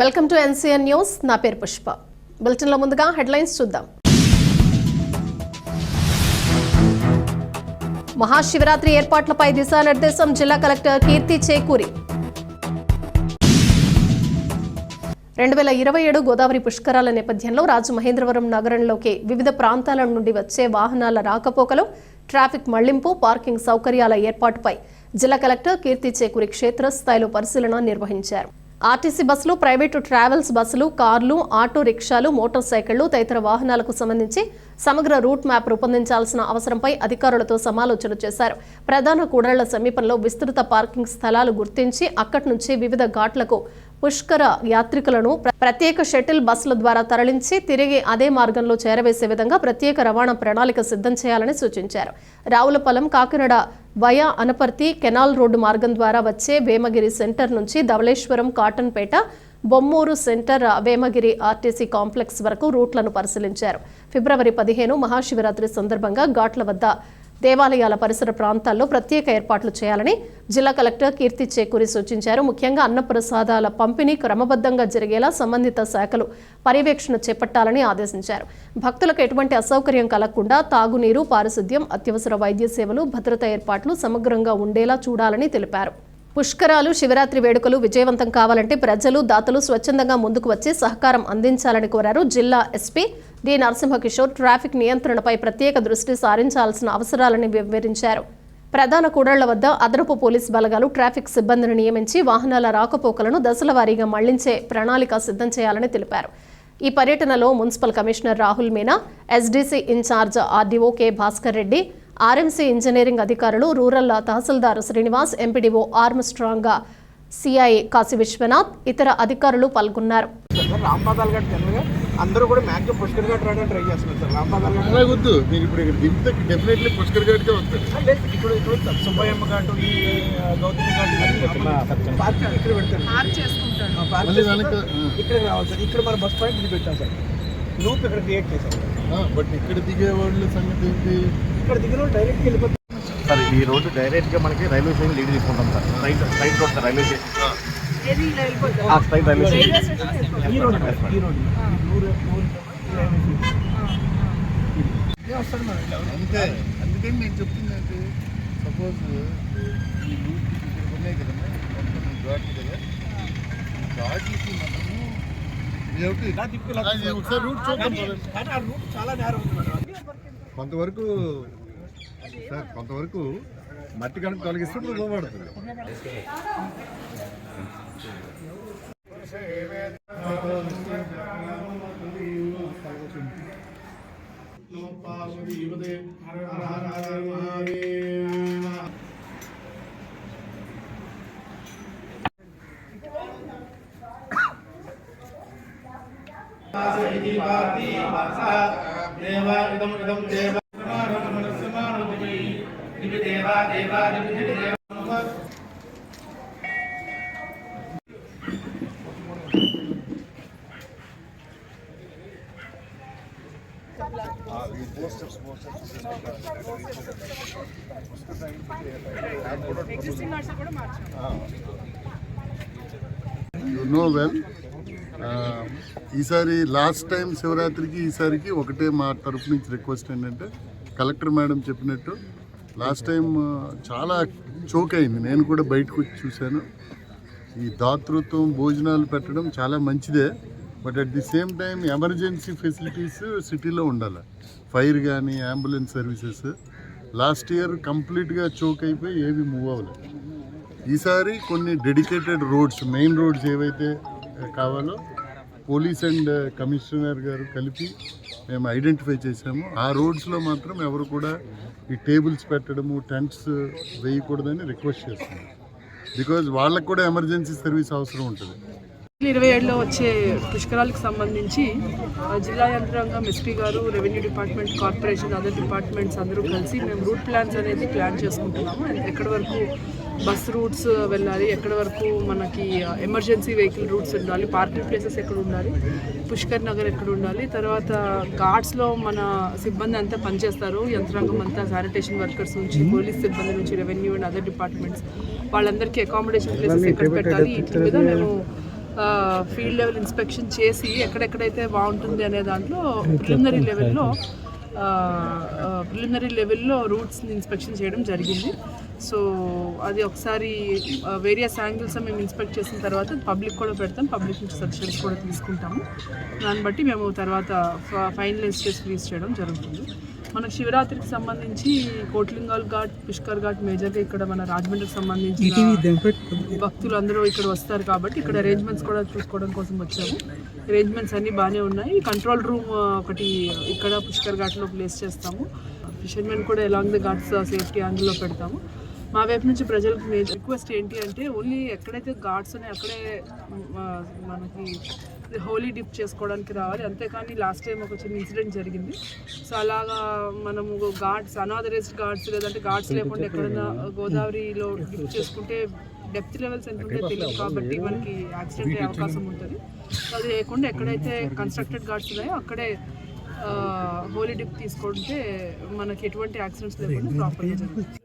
Welcome to NCN news. నా పేరు పుష్ప. బులెటిన్లో ముందుగా హెడ్లైన్స్ చూద్దాం. మహాశివరాత్రి ఏర్పాట్లపై దిశానిర్దేశం జిల్లా కలెక్టర్ కీర్తి చేకూరి. రెండు వేల ఇరవై ఏడు గోదావరి పుష్కరాల నేపథ్యంలో రాజమహేంద్రవరం నగరంలోకి వివిధ ప్రాంతాల నుండి వచ్చే వాహనాల రాకపోకలు ట్రాఫిక్ మళ్ళింపు పార్కింగ్ సౌకర్యాల ఏర్పాటుపై జిల్లా కలెక్టర్ కీర్తి చేకూరి క్షేత్రస్థాయిలో పరిశీలన నిర్వహించారు. ఆర్టీసీ బస్సులు ప్రైవేటు ట్రావెల్స్ బస్సులు కార్లు ఆటో రిక్షాలు మోటార్ సైకిళ్ళు తదితర వాహనాలకు సంబంధించి సమగ్ర రూట్ మ్యాప్ రూపొందించాల్సిన అవసరంపై అధికారులతో సమాలోచన చేశారు. ప్రధాన కూడళ్ళ సమీపంలో విస్తృత పార్కింగ్ స్థలాలు గుర్తించి అక్కడి నుంచి వివిధ ఘాట్లకు పుష్కర యాత్రికులను ప్ర- ప్రత్యేక షటిల్ బస్సుల ద్వారా తరలించి తిరిగి అదే మార్గంలో చేరవేసే విధంగా ప్రత్యేక రవాణా ప్రణాళిక సిద్ధం చేయాలని సూచించారు. Ravulapalem Kakinada via Anaparthi canal road మార్గం ద్వారా వచ్చే వేమగిరి సెంటర్ నుంచి Dhavaleswaram Cottonpeta Bommuru centre Vemagiri RTC complex వరకు రూట్లను పరిశీలించారు. ఫిబ్రవరి పదిహేను మహాశివరాత్రి సందర్భంగా ఘాట్ల వద్ద దేవాలయాల పరిసర ప్రాంతాల్లో ప్రత్యేక ఏర్పాట్లు చేయాలని జిల్లా కలెక్టర్ కీర్తి చేకూరి సూచించారు. ముఖ్యంగా అన్నప్రసాదాల పంపిణీ క్రమబద్ధంగా జరిగేలా సంబంధిత శాఖలు పర్యవేక్షణ చేపట్టాలని ఆదేశించారు. భక్తులకు ఎటువంటి అసౌకర్యం కలగకుండా తాగునీరు పారిశుద్ధ్యం అత్యవసర వైద్య సేవలు భద్రతా ఏర్పాట్లు సమగ్రంగా ఉండేలా చూడాలని తెలిపారు. పుష్కరాలు శివరాత్రి వేడుకలు విజయవంతం కావాలంటే ప్రజలు దాతలు స్వచ్ఛందంగా ముందుకు వచ్చి సహకారం అందించాలని కోరారు జిల్లా ఎస్పీ డి నరసింహకిషోర్ ట్రాఫిక్ నియంత్రణపై ప్రత్యేక దృష్టి సారించాల్సిన అవసరాలని వివరించారు. ప్రధాన కూడళ్ళ వద్ద అదనపు పోలీస్ బలగాలు ట్రాఫిక్ సిబ్బందిని నియమించి వాహనాల రాకపోకలను దశల వారీగా మళ్ళించే ప్రణాళిక సిద్ధం చేయాలని తెలిపారు. ఈ పర్యటనలో municipal commissioner Rahul Meena SDC incharge RDO K Bhaskar Reddy RMC engineering అధికారులు rural tahsildar Srinivas MPDO Armstrong CI Kasi Viswanath ఇతర అధికారులు పాల్గొన్నారు. అందరూ కూడా మ్యాక్సిమం పుష్కర్ ఘాట్ రావడానికి ట్రై చేస్తున్నారు సార్. రాంపాదాల్ ఘాట్ అలా వద్దు. మీరు ఇప్పుడు ఇక్కడ దింపితే డెఫినెట్లీ పుష్కర్ ఘాట్కే వస్తారు. ఇప్పుడు ఇప్పుడు సుబ్బయ్యమ్మ ఘాట్ ఈ గౌతమి ఘాట్ పార్కింగ్ ఇక్కడ పెడతారు. పార్క్. ఇక్కడ రావాలి సార్. ఇక్కడ మన బస్ పాయింట్ ఇది పెట్టాం సార్. లూప్ ఇక్కడ క్రియేట్ చేశాం బట్ ఇక్కడ దిగే వాళ్ళ సంగతి ఏంటి? ఇక్కడ దిగిన వాళ్ళు డైరెక్ట్గా వెళ్ళిపోతారు. సార్ ఈ రోడ్డు డైరెక్ట్గా మనకి రైల్వే స్టేషన్ లీడ్ తీసుకుంటాం sir. Straight straight road sir railway station. వస్తుంది మేడం ఇలా. అంతే అందుకని నేను చెప్తుంది అంటే సపోజ్ ఈ రూట్ ఇక్కడ ఉన్నాయి కదమ్మా మొత్తం ఘాట్లు కదా ఈ ఘాట్లకి మనము we have to- ఇలా తిప్పి ఇలా అది ఒకసారి రూట్ చూద్దాం కానీ పదండి. కానీ ఆ రూట్ చాలా నేరం ఉంది మేడం కొంతవరకు సార్ కొంతవరకు మట్టి కనుక తొలగిస్తే ఇప్పుడు లోపడుతుంది యు నో వెల్ ఈసారి లాస్ట్ టైం శివరాత్రికి ఈసారికి ఒకటే మా తరపు నుంచి రిక్వెస్ట్ ఏంటంటే కలెక్టర్ మేడం చెప్పినట్టు లాస్ట్ టైం uh, చాలా చోక్ అయింది. నేను కూడా బయటకు వచ్చి చూశాను. ఈ దాతృత్వం భోజనాలు పెట్టడం చాలా మంచిదే. But at the same time emergency facilities సిటీలో ఉండాలి. ఫైర్ కానీ అంబులెన్స్ సర్వీసెస్ లాస్ట్ ఇయర్ కంప్లీట్గా చోక్ అయిపోయి ఏవి మూవ్ అవ్వలేదు. ఈసారి కొన్ని డెడికేటెడ్ రోడ్స్ మెయిన్ రోడ్స్ ఏవైతే eh, కావాలో పోలీస్ అండ్ కమిషనర్ గారు కలిపి మేము ఐడెంటిఫై చేసాము ఆ రోడ్స్లో మాత్రం ఎవరు కూడా ఈ టేబుల్స్ పెట్టడము టెంట్స్ వేయకూడదని రిక్వెస్ట్ చేస్తున్నాం. బికాజ్ వాళ్ళకు కూడా ఎమర్జెన్సీ సర్వీస్ అవసరం ఉంటుంది. ఇరవై ఏడులో వచ్చే పుష్కరాలకు సంబంధించి జిల్లా యంత్రాంగం ఎస్పీ గారు revenue department corporation other departments అందరూ కలిసి మేము రూట్ ప్లాన్స్ అనేది ప్లాన్ చేసుకుంటున్నాము. అండ్ ఎక్కడి వరకు బస్ రూట్స్ వెళ్ళాలి ఎక్కడి వరకు మనకి ఎమర్జెన్సీ వెహికల్ రూట్స్ ఉండాలి పార్కింగ్ ప్లేసెస్ ఎక్కడ ఉండాలి పుష్కర్ నగర్ ఎక్కడ ఉండాలి తర్వాత ఘాట్స్లో మన సిబ్బంది అంతా పనిచేస్తారు యంత్రాంగం అంతా శానిటేషన్ వర్కర్స్ నుంచి పోలీస్ సిబ్బంది నుంచి రెవెన్యూ అండ్ అదర్ డిపార్ట్మెంట్స్. వాళ్ళందరికీ అకామిడేషన్ ప్లేసెస్ ఎక్కడ పెట్టాలి వీటి మీద మేము ఫీల్డ్ లెవెల్ ఇన్స్పెక్షన్ చేసి ఎక్కడెక్కడైతే బాగుంటుంది అనే దాంట్లో ప్రిలిమినరీ లెవెల్లో ప్రిలిమినరీ లెవెల్లో రూట్స్ని ఇన్స్పెక్షన్ చేయడం జరిగింది. సో అది ఒకసారి వేరియస్ యాంగిల్స్ మేము ఇన్స్పెక్ట్ చేసిన తర్వాత పబ్లిక్ కూడా పెడతాం పబ్లిక్ నుంచి సజెషన్స్ కూడా తీసుకుంటాము. దాన్ని బట్టి మేము తర్వాత ఫైనలైజ్ చేసి రిలీజ్ చేయడం జరుగుతుంది. మన శివరాత్రికి సంబంధించి కోట్లింగాల్ ఘాట్ పుష్కర్ ఘాట్ మేజర్గా ఇక్కడ మన రాజమండ్రికి సంబంధించి భక్తులు అందరూ ఇక్కడ వస్తారు కాబట్టి ఇక్కడ అరేంజ్మెంట్స్ కూడా చూసుకోవడం కోసం వచ్చాము. అరేంజ్మెంట్స్ అన్నీ బాగానే ఉన్నాయి. కంట్రోల్ రూమ్ ఒకటి ఇక్కడ పుష్కర్ ఘాట్లో ప్లేస్ చేస్తాము. ఫిషర్మెన్ కూడా ఎలాంగ్ ద ఘాట్స్ సేఫ్టీ అందులో పెడతాము. మా వైపు నుంచి ప్రజలకు మేజర్ రిక్వెస్ట్ ఏంటి అంటే ఓన్లీ ఎక్కడైతే ఘాట్స్ ఉన్నాయో అక్కడే మనకి హోలీ డిప్ చేసుకోవడానికి రావాలి. అంతేకాని లాస్ట్ టైం ఒక చిన్న ఇన్సిడెంట్ జరిగింది. సో అలాగా మనము ఘాట్స్ అనాథరైజ్డ్ ఘాట్స్ లేదంటే ఘాట్స్ లేకుండా ఎక్కడైనా గోదావరిలో డిప్ చేసుకుంటే డెప్త్ లెవెల్స్ ఎంత ఉంటే తెలియదు కాబట్టి మనకి యాక్సిడెంట్ అయ్యే అవకాశం ఉంటుంది. సో అది లేకుండా ఎక్కడైతే కన్స్ట్రక్టెడ్ ఘాట్స్ ఉన్నాయో అక్కడే హోలీ డిప్ తీసుకుంటే మనకి ఎటువంటి యాక్సిడెంట్స్ లేకుండా ప్రాపర్గా జరుగుతుంది.